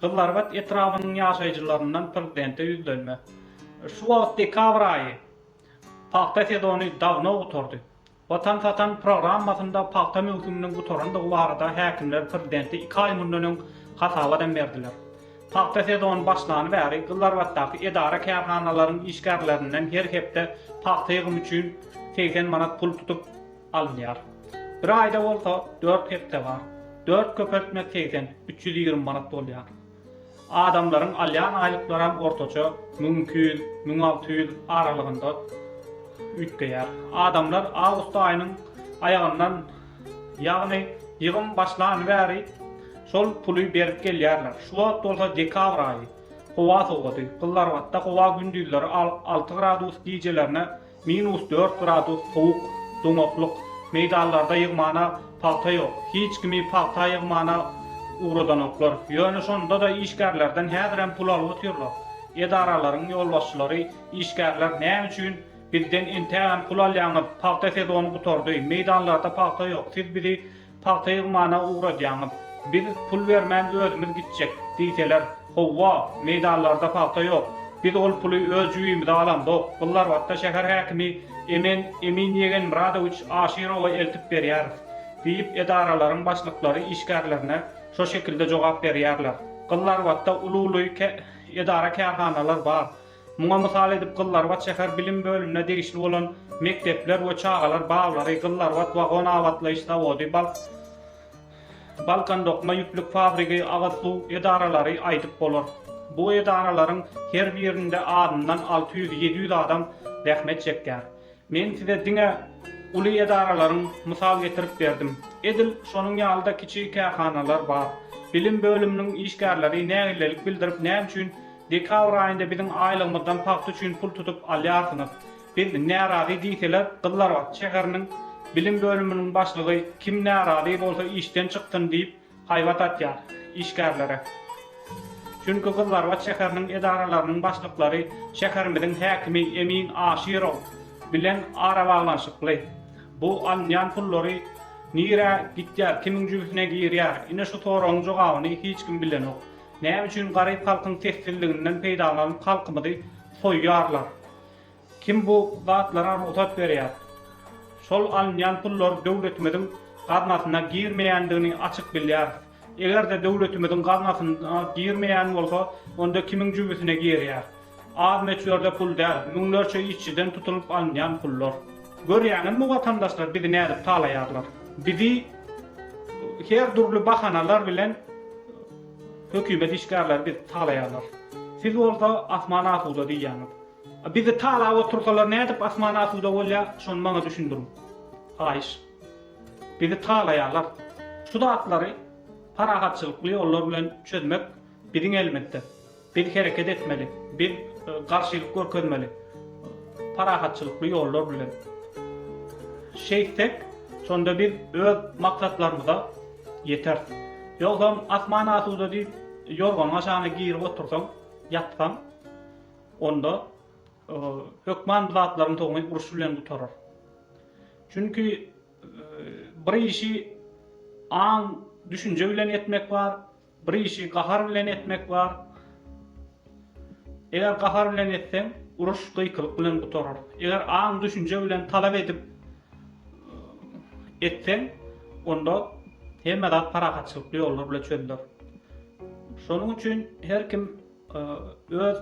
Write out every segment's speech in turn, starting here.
Kızlarbat etrafının yaşayıcılarından prezidente yüzlenme. Şu wagt dekabr. Paxta sezonu dawno oturdy. Vatan Satan programmasında paxta mümkünlüğünün gutoran da barada häkimler prezidenti 2 ay mundan hasabadan berdiler. Paxta sezonu başlany bäri Gyllarbatdaky edara kärhanalaryň işgärlerinden her hepde paxta ýygym üçin 80 manat pul tutup alınýar. Bir ayda bolsa 4 hepde var. 4 köpeltmek 80 320 manat bolýar. Adamların alyan aylıklara ortaça 1200 1600 aralığında ütgeýär. Adamlar Ağustos ayının ayağından ýagny ýygym başlany bäri şol puly berip gelýärler. Şu wagt bolsa dekabr aýy. Howa sowady. Gyllar wagtda howa gündüzleri 6 gradus gijelerine minus 4 gradus sowuk, doňokluk. Meýdanlarda ýygmana paxta ýok. Hiç kimi paxta ýygmana uğradan oklar. Ýöne şonda da işgärlerden häzirem pul alyp oturýarlar. Edaraların ýolbaşçylary, işgärler näme üçin bizden intäm pul alýanyp paxta sezonu gutordy. Meýdanlarda paxta ýok. Siz bizi paxta ýygmana uğradýanyp biz pul bermän özümüz gitjek diýseler. Howwa, meýdanlarda paxta ýok. Biz ol puly öz jüýümizde alamdyk. Bunlar wagtda şäher häkimi Emen Emin Ýegen Muradowiç Aşyrowa eltip berýär. diýip edaraların başlyklary işgärlerine şo şekilde jogap berýärler. Gyllar wagtda ulu-uly edara kärhanalar bar. Muňa mysal edip gyllar wat şäher bilim bölümine degişli bolan mektepler we çağalar baglary gyllar wat wagon awatlaýyşda body bal Balkan dokma yüklük fabriki ağızlı edaralary aýdyp bolar. Bu edaralaryň her birinde adından 600-700 adam rahmet çekýär. Men size diňe uly edaralaryň mysal getirip berdim. Edil şonuň ýalda kiçik kärhanalar bar. Bilim bölüminiň işgärleri nägilelik bildirip näme üçin dekabr aýynda biziň aýlygymyzdan paxta üçin pul tutup alýarsyňyz. Biz närazy diýseler, gyllar wagt şäheriniň bilim bölüminiň başlygy kim närazy bolsa işden çykdyn diýip haýbat atýar işgärlere. Çünki gyllar wagt şäheriniň edaralarynyň başlyklary şäherimiziň häkimi Emin Aşyrow bilen ara baglanşykly. Bu alýan pullary nire gitýär, kimiň jübüsine girýär. Ine şu toraň jogabyny hiç kim bilenok. Näme üçin garyp halkyň tesirliginden peýdalanan halkymyzy soýýarlar. Kim bu zatlara ruhsat berýär? Şol alýan pullar döwletimiziň gaznasyna girmeýändigini açyk bilýär. Eger de döwletimiziň gaznasyna girmeýän bolsa, onda kimiň jübüsine girýär. Az meçhurde pul däl, müňlerçe işçiden tutulup alýan pullar. Görýäňizmi watandaşlar bizi näde talaýarlar? Bizi her durly bahanalar bilen hökümet işgärler bizi talaýarlar. Siz bolsa asman asuda diýýäňiz. Bizi tala otursalar näde asman asuda bolýar, şonu maňa düşündirin. Haýyş. Bizi talaýarlar. Şu datlary parahatçylykly ýollar bilen çözmek biziň elbetde. Bir hereket etmeli. Bir garşylyk görkezmeli. Parahatçylykly ýollar bilen. Şeýsek, şonda bir öz maksatlarymyza yeter. Ýogam asman asuda diýip ýorgan aşaňa girip otursaň, ýatsaň, onda e, hökman zatlaryň togy uruş bilen tutarar. Çünki e, bir işi an düşünje bilen etmek var, bir işi gahar bilen etmek var. Eger gahar bilen etseň, uruş gıykylyk bilen tutarar. Eger an düşünje bilen talap edip e, etseň, onda hemme zat parahatçylykly ýollar bilen çözdür. Şonuň üçin her kim e, öz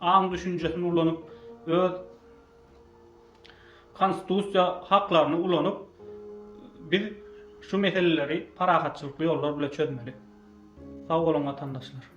an düşünjesini ulanyp, öz konstitusiýa haklaryny ulanyp, biz şu meseleleri parahatçylykly ýollar bilen çözmeli. Sag bolun vatandaşlar.